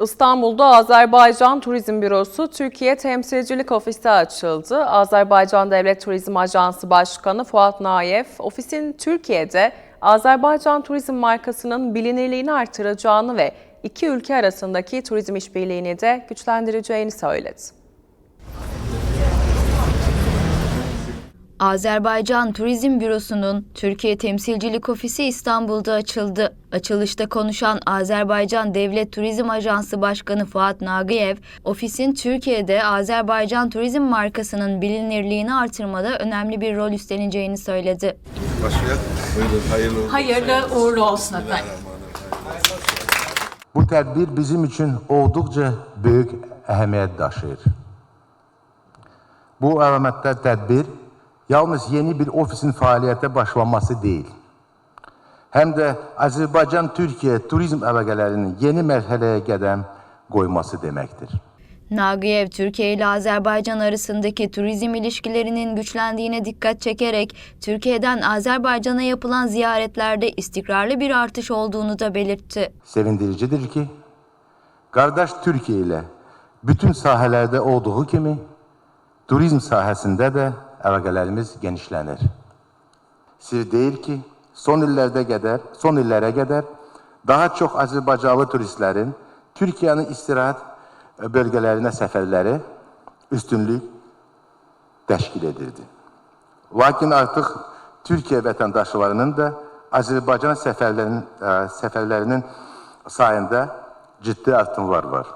İstanbul'da Azerbaycan Turizm Bürosu Türkiye Temsilcilik Ofisi açıldı. Azerbaycan Devlet Turizm Ajansı Başkanı Fuat Nayev, ofisin Türkiye'de Azerbaycan turizm markasının bilinirliğini artıracağını ve iki ülke arasındaki turizm işbirliğini de güçlendireceğini söyledi. Azerbaycan Turizm Bürosu'nun Türkiye Temsilcilik Ofisi İstanbul'da açıldı. Açılışta konuşan Azerbaycan Devlet Turizm Ajansı Başkanı Fuat Nagiyev, ofisin Türkiye'de Azerbaycan turizm markasının bilinirliğini artırmada önemli bir rol üstleneceğini söyledi. Buyurun, hayırlı olsun. Hayırlı uğurlu olsun efendim. Bu tədbir bizim üçün olduqca böyük əhəmiyyət daşıyır. Bu əlamətdə tədbir yalnız yeni bir ofisin fəaliyyətə başlaması deyil, həm də Azərbaycan-Türkiyə turizm əlaqələrinin yeni mərhələyə qədəm qoyması deməkdir. Nagiyev, Türkiye ile Azerbaycan arasındaki turizm ilişkilerinin güçlendiğine dikkat çekerek, Türkiye'den Azerbaycan'a yapılan ziyaretlerde istikrarlı bir artış olduğunu da belirtti. Sevindiricidir ki, qardaş Türkiyə ilə bütün sahələrdə olduğu kimi, turizm sahəsində də əlaqələrimiz genişlənir. Sir deyil ki, son illərdə qədər, son illərə qədər daha çox Azərbaycanlı turistlərin Türkiyənin istirahət bölgələrinə səfərləri üstünlük təşkil edirdi. Lakin artıq Türkiyə vətəndaşlarının da Azərbaycan səfərlərinin, ə, səfərlərinin sayında ciddi artımlar var.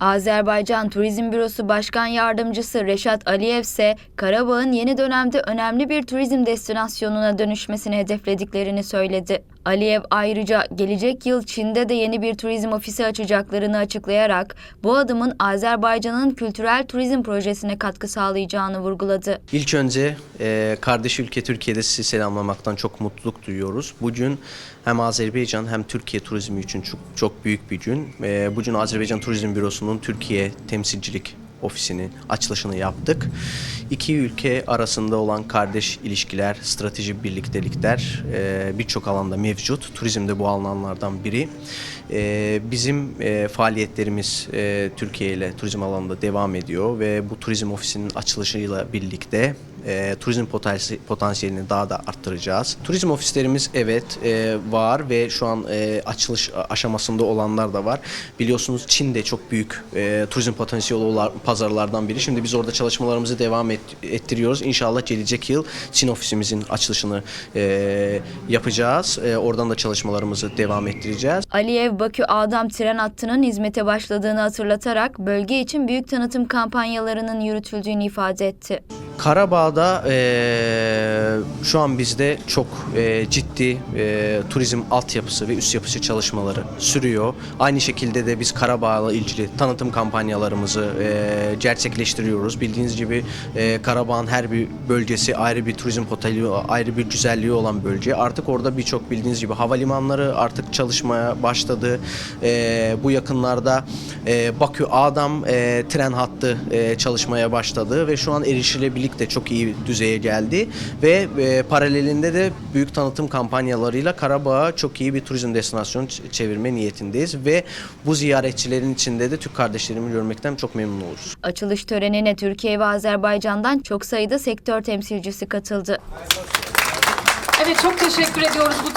Azerbaycan Turizm Bürosu Başkan Yardımcısı Reşat Aliyev ise Karabağ'ın yeni dönemde önemli bir turizm destinasyonuna dönüşmesini hedeflediklerini söyledi. Aliyev ayrıca gelecek yıl Çin'de de yeni bir turizm ofisi açacaklarını açıklayarak bu adımın Azerbaycan'ın kültürel turizm projesine katkı sağlayacağını vurguladı. İlk önce e, kardeş ülke Türkiye'de sizi selamlamaktan çok mutluluk duyuyoruz. Bugün hem Azerbaycan hem Türkiye turizmi için çok, çok büyük bir gün. E, bugün Azerbaycan Turizm Bürosu'nun Türkiye temsilcilik ofisinin açılışını yaptık. İki ülke arasında olan kardeş ilişkiler, stratejik birliktelikler e, birçok alanda mevcut. Turizm de bu alanlardan biri. E, bizim e, faaliyetlerimiz e, Türkiye ile turizm alanında devam ediyor ve bu turizm ofisinin açılışıyla birlikte e, turizm potansi- potansiyelini daha da arttıracağız. Turizm ofislerimiz evet e, var ve şu an e, açılış aşamasında olanlar da var. Biliyorsunuz Çin de çok büyük e, turizm potansiyeli olan pazarlardan biri. Şimdi biz orada çalışmalarımızı devam et- ettiriyoruz. İnşallah gelecek yıl Çin ofisimizin açılışını e, yapacağız. E, oradan da çalışmalarımızı devam ettireceğiz. Aliyev Bakü Adam tren hattının hizmete başladığını hatırlatarak bölge için büyük tanıtım kampanyalarının yürütüldüğünü ifade etti. Karabağ'da eee, şu an bizde çok eee, ciddi eee, turizm altyapısı ve üst yapısı çalışmaları sürüyor. Aynı şekilde de biz Karabağ'la ilgili tanıtım kampanyalarımızı eee, gerçekleştiriyoruz. Bildiğiniz gibi eee, Karabağ'ın her bir bölgesi ayrı bir turizm potansiyeli, ayrı bir güzelliği olan bölge. Artık orada birçok bildiğiniz gibi havalimanları artık çalışmaya başladı. Eee, bu yakınlarda eee, Bakü Adam eee, tren hattı eee, çalışmaya başladı ve şu an erişilebilirlik de çok iyi düzeye geldi ve eee, paralelinde de büyük tanıtım kampanyalarıyla Karabağ'a çok iyi bir turizm destinasyonu çevirme niyetindeyiz ve bu ziyaretçilerin içinde de Türk kardeşlerimi görmekten çok memnun oluruz. Açılış törenine Türkiye ve Azerbaycan'dan çok sayıda sektör temsilcisi katıldı. Evet çok teşekkür ediyoruz bu